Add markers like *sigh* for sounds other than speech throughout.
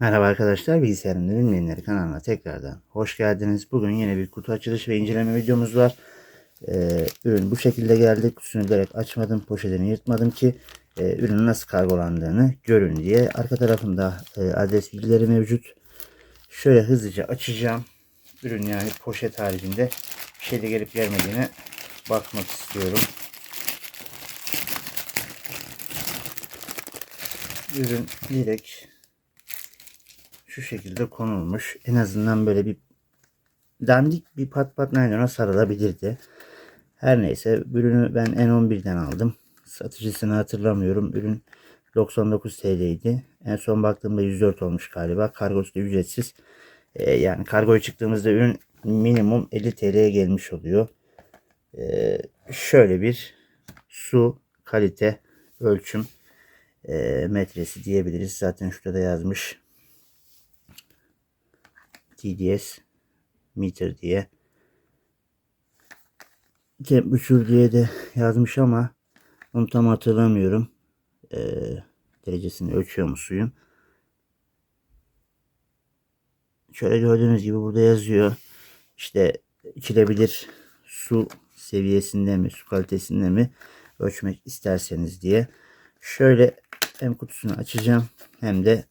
Merhaba arkadaşlar, Bilgisayarın Ürünleri kanalına tekrardan hoş geldiniz. Bugün yine bir kutu açılış ve inceleme videomuz var. Ee, ürün bu şekilde geldi. Kutusunu bilerek açmadım, poşetini yırtmadım ki e, ürünün nasıl kargolandığını görün diye. Arka tarafında e, adres bilgileri mevcut. Şöyle hızlıca açacağım. Ürün yani poşet haricinde bir şeyde gelip gelmediğine bakmak istiyorum. Ürün direkt şu şekilde konulmuş. En azından böyle bir dandik bir pat pat naylona sarılabilirdi. Her neyse ürünü ben N11'den aldım. Satıcısını hatırlamıyorum. Ürün 99 TL'ydi. En son baktığımda 104 olmuş galiba. Kargosu da ücretsiz. Ee, yani kargoya çıktığımızda ürün minimum 50 TL'ye gelmiş oluyor. Ee, şöyle bir su kalite ölçüm e, metresi diyebiliriz. Zaten şurada da yazmış. TDS meter diye. Temperature diye de yazmış ama onu tam hatırlamıyorum. Ee, derecesini ölçüyor mu suyun? Şöyle gördüğünüz gibi burada yazıyor. İşte içilebilir su seviyesinde mi, su kalitesinde mi ölçmek isterseniz diye. Şöyle hem kutusunu açacağım hem de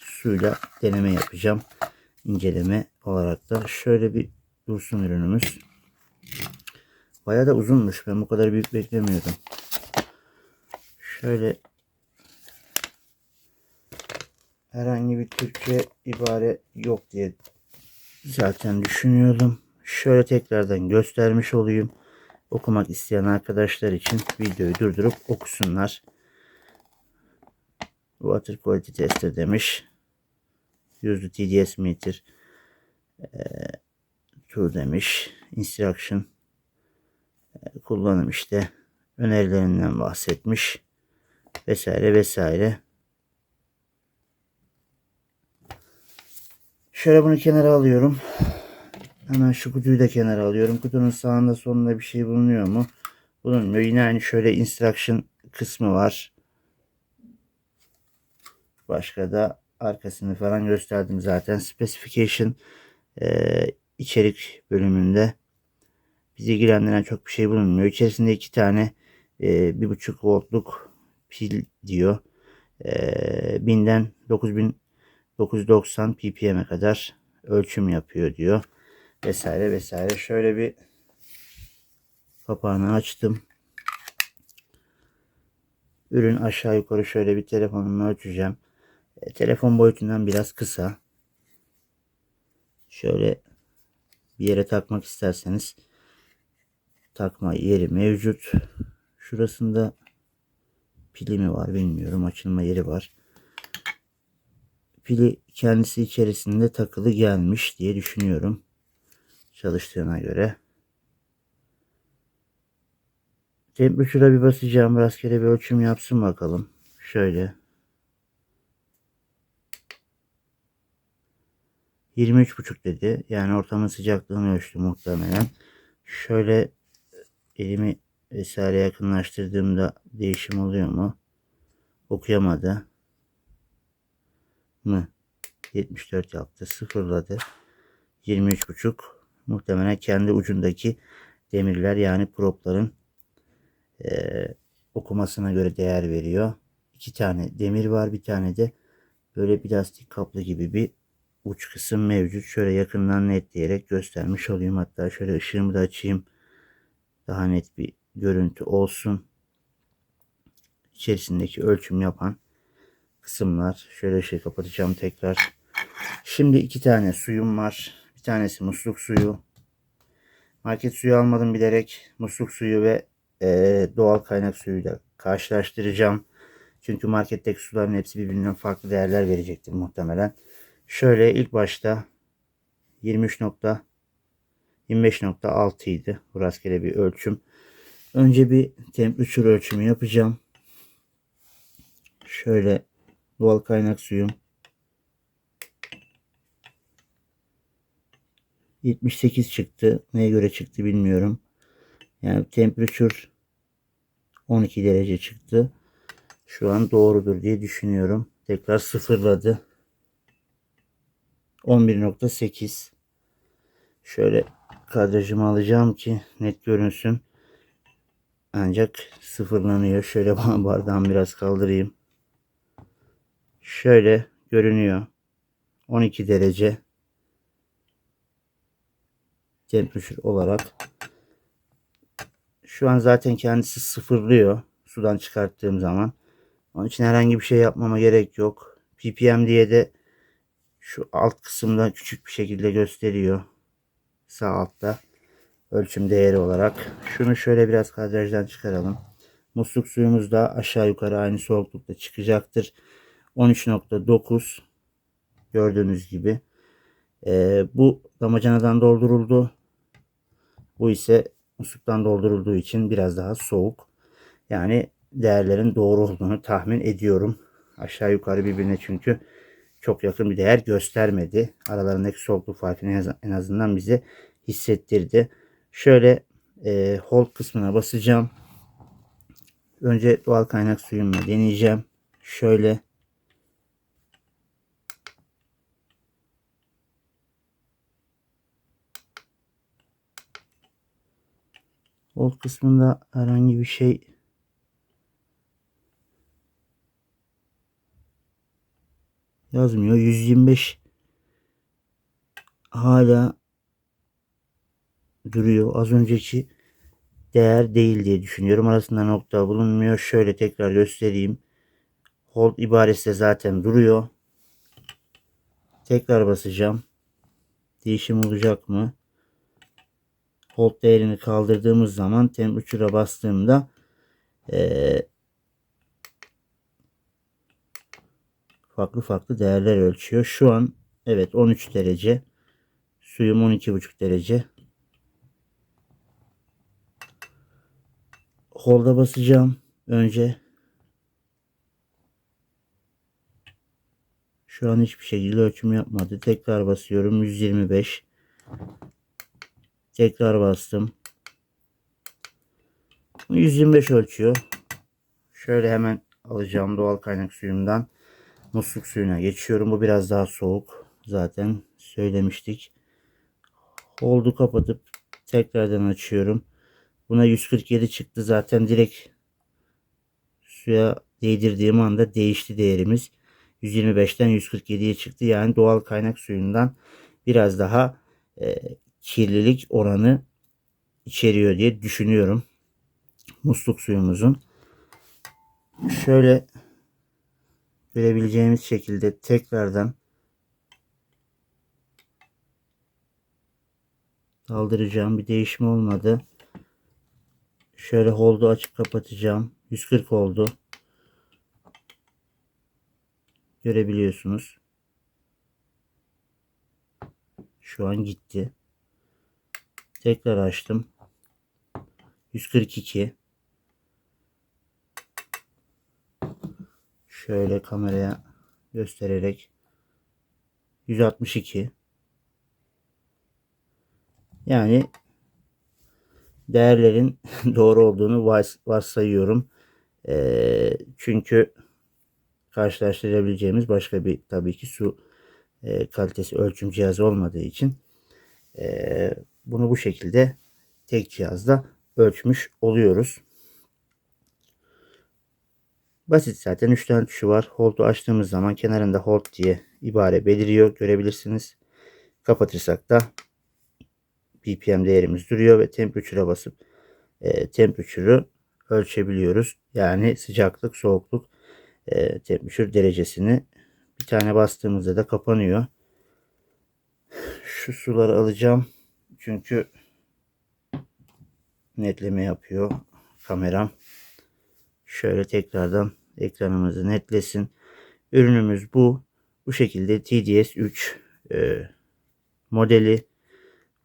suyla deneme yapacağım. İnceleme olarak da şöyle bir dursun ürünümüz. Bayağı da uzunmuş. Ben bu kadar büyük beklemiyordum. Şöyle herhangi bir Türkçe ibare yok diye zaten düşünüyordum. Şöyle tekrardan göstermiş olayım. Okumak isteyen arkadaşlar için videoyu durdurup okusunlar. Water Quality Tester demiş. The TDS meter e, tool demiş. Instruction e, kullanım işte önerilerinden bahsetmiş vesaire vesaire. Şöyle bunu kenara alıyorum. Hemen şu kutuyu da kenara alıyorum. Kutunun sağında solunda bir şey bulunuyor mu? Bulunmuyor. Yine aynı şöyle instruction kısmı var. Başka da arkasını falan gösterdim zaten. Specification e, içerik bölümünde bizi ilgilendiren çok bir şey bulunmuyor. İçerisinde iki tane e, bir buçuk voltluk pil diyor. E, 1000'den 9990 ppm'e kadar ölçüm yapıyor diyor. Vesaire vesaire. Şöyle bir kapağını açtım. Ürün aşağı yukarı şöyle bir telefonumla ölçeceğim. E, telefon boyutundan biraz kısa. Şöyle bir yere takmak isterseniz takma yeri mevcut. Şurasında pili mi var bilmiyorum. Açılma yeri var. Pili kendisi içerisinde takılı gelmiş diye düşünüyorum. Çalıştığına göre. Temperature'a bir basacağım. Rastgele bir ölçüm yapsın bakalım. Şöyle. 23,5 dedi. Yani ortamın sıcaklığını ölçtü muhtemelen. Şöyle elimi vesaire yakınlaştırdığımda değişim oluyor mu? Okuyamadı. Mı? 74 yaptı. Sıfırladı. 23,5 muhtemelen kendi ucundaki demirler yani propların e, okumasına göre değer veriyor. İki tane demir var. Bir tane de böyle plastik kaplı gibi bir uç kısım mevcut. Şöyle yakından netleyerek göstermiş olayım. Hatta şöyle ışığımı da açayım. Daha net bir görüntü olsun. İçerisindeki ölçüm yapan kısımlar. Şöyle ışığı kapatacağım tekrar. Şimdi iki tane suyum var. Bir tanesi musluk suyu. Market suyu almadım bilerek. Musluk suyu ve e, doğal kaynak suyuyla karşılaştıracağım. Çünkü marketteki suların hepsi birbirinden farklı değerler verecektir muhtemelen. Şöyle ilk başta 23 nokta 25.6 idi. Bu rastgele bir ölçüm. Önce bir temperature ölçümü yapacağım. Şöyle doğal kaynak suyum 78 çıktı. Neye göre çıktı bilmiyorum. Yani temperature 12 derece çıktı. Şu an doğrudur diye düşünüyorum. Tekrar sıfırladı. 11.8 Şöyle kadrajımı alacağım ki net görünsün. Ancak sıfırlanıyor. Şöyle *laughs* bardağımı biraz kaldırayım. Şöyle görünüyor. 12 derece temperature olarak. Şu an zaten kendisi sıfırlıyor sudan çıkarttığım zaman. Onun için herhangi bir şey yapmama gerek yok. ppm diye de şu alt kısımda küçük bir şekilde gösteriyor. Sağ altta ölçüm değeri olarak. Şunu şöyle biraz kadrajdan çıkaralım. Musluk suyumuz da aşağı yukarı aynı soğuklukta çıkacaktır. 13.9 gördüğünüz gibi. Ee, bu damacanadan dolduruldu. Bu ise musluktan doldurulduğu için biraz daha soğuk. Yani değerlerin doğru olduğunu tahmin ediyorum. Aşağı yukarı birbirine çünkü çok yakın bir değer göstermedi. Aralarındaki soğukluk farkını en azından bize hissettirdi. Şöyle e, hold kısmına basacağım. Önce doğal kaynak suyumla deneyeceğim. Şöyle Hold kısmında herhangi bir şey yazmıyor. 125 hala duruyor. Az önceki değer değil diye düşünüyorum. Arasında nokta bulunmuyor. Şöyle tekrar göstereyim. Hold ibaresi de zaten duruyor. Tekrar basacağım. Değişim olacak mı? Hold değerini kaldırdığımız zaman temperature'a bastığımda ee, farklı farklı değerler ölçüyor. Şu an evet 13 derece. Suyum 12,5 derece. Hold'a basacağım. Önce Şu an hiçbir şekilde ölçüm yapmadı. Tekrar basıyorum. 125. Tekrar bastım. 125 ölçüyor. Şöyle hemen alacağım doğal kaynak suyumdan. Musluk suyuna geçiyorum. Bu biraz daha soğuk. Zaten söylemiştik. Hold'u kapatıp tekrardan açıyorum. Buna 147 çıktı. Zaten direkt suya değdirdiğim anda değişti değerimiz. 125'ten 147'ye çıktı. Yani doğal kaynak suyundan biraz daha e, kirlilik oranı içeriyor diye düşünüyorum. Musluk suyumuzun. Şöyle görebileceğimiz şekilde tekrardan kaldıracağım. Bir değişim olmadı. Şöyle hold'u açıp kapatacağım. 140 oldu. Görebiliyorsunuz. Şu an gitti. Tekrar açtım. 142 Şöyle kameraya göstererek 162 Yani değerlerin *laughs* doğru olduğunu varsayıyorum. Ee, çünkü karşılaştırabileceğimiz başka bir tabii ki su e, kalitesi ölçüm cihazı olmadığı için e, bunu bu şekilde tek cihazda ölçmüş oluyoruz. Basit zaten 3 tane tuşu var. Hold'u açtığımız zaman kenarında hold diye ibare beliriyor. Görebilirsiniz. Kapatırsak da ppm değerimiz duruyor ve temperature'a basıp e, temperature'ı ölçebiliyoruz. Yani sıcaklık, soğukluk e, temperature derecesini bir tane bastığımızda da kapanıyor. Şu suları alacağım. Çünkü netleme yapıyor kameram. Şöyle tekrardan ekranımızı netlesin. Ürünümüz bu. Bu şekilde TDS 3 e, modeli.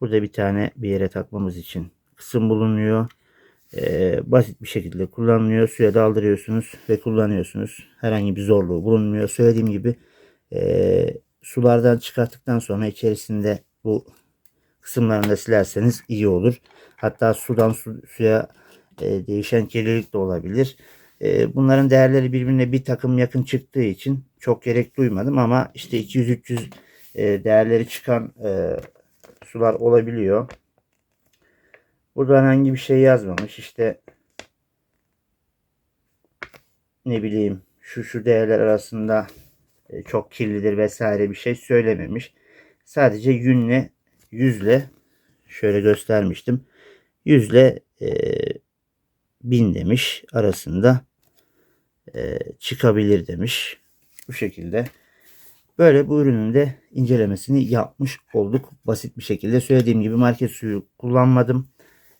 Burada bir tane bir yere takmamız için kısım bulunuyor. E, basit bir şekilde kullanılıyor. Suya daldırıyorsunuz ve kullanıyorsunuz. Herhangi bir zorluğu bulunmuyor. Söylediğim gibi e, sulardan çıkarttıktan sonra içerisinde bu kısımlarını da silerseniz iyi olur. Hatta sudan su, suya e, değişen kirlilik de olabilir. E, bunların değerleri birbirine bir takım yakın çıktığı için çok gerek duymadım ama işte 200-300 e, değerleri çıkan e, sular olabiliyor. Burada herhangi bir şey yazmamış. İşte ne bileyim şu şu değerler arasında e, çok kirlidir vesaire bir şey söylememiş. Sadece yünle yüzle şöyle göstermiştim. Yüzle e, bin demiş arasında e, çıkabilir demiş. Bu şekilde. Böyle bu ürünün de incelemesini yapmış olduk. Basit bir şekilde. Söylediğim gibi market suyu kullanmadım.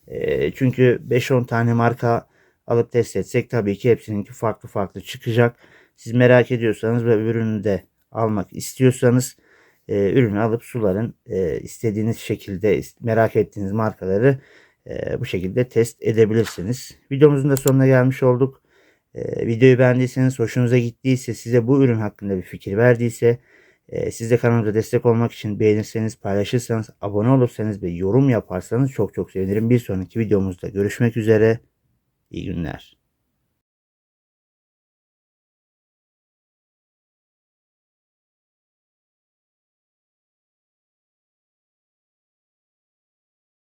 E, çünkü 5-10 tane marka alıp test etsek tabii ki hepsininki farklı farklı çıkacak. Siz merak ediyorsanız ve ürünü de almak istiyorsanız e, ürünü alıp suların e, istediğiniz şekilde merak ettiğiniz markaları e, bu şekilde test edebilirsiniz. Videomuzun da sonuna gelmiş olduk. E, videoyu beğendiyseniz, hoşunuza gittiyse, size bu ürün hakkında bir fikir verdiyse, e, siz de kanalımıza destek olmak için beğenirseniz, paylaşırsanız, abone olursanız ve yorum yaparsanız çok çok sevinirim. Bir sonraki videomuzda görüşmek üzere. İyi günler.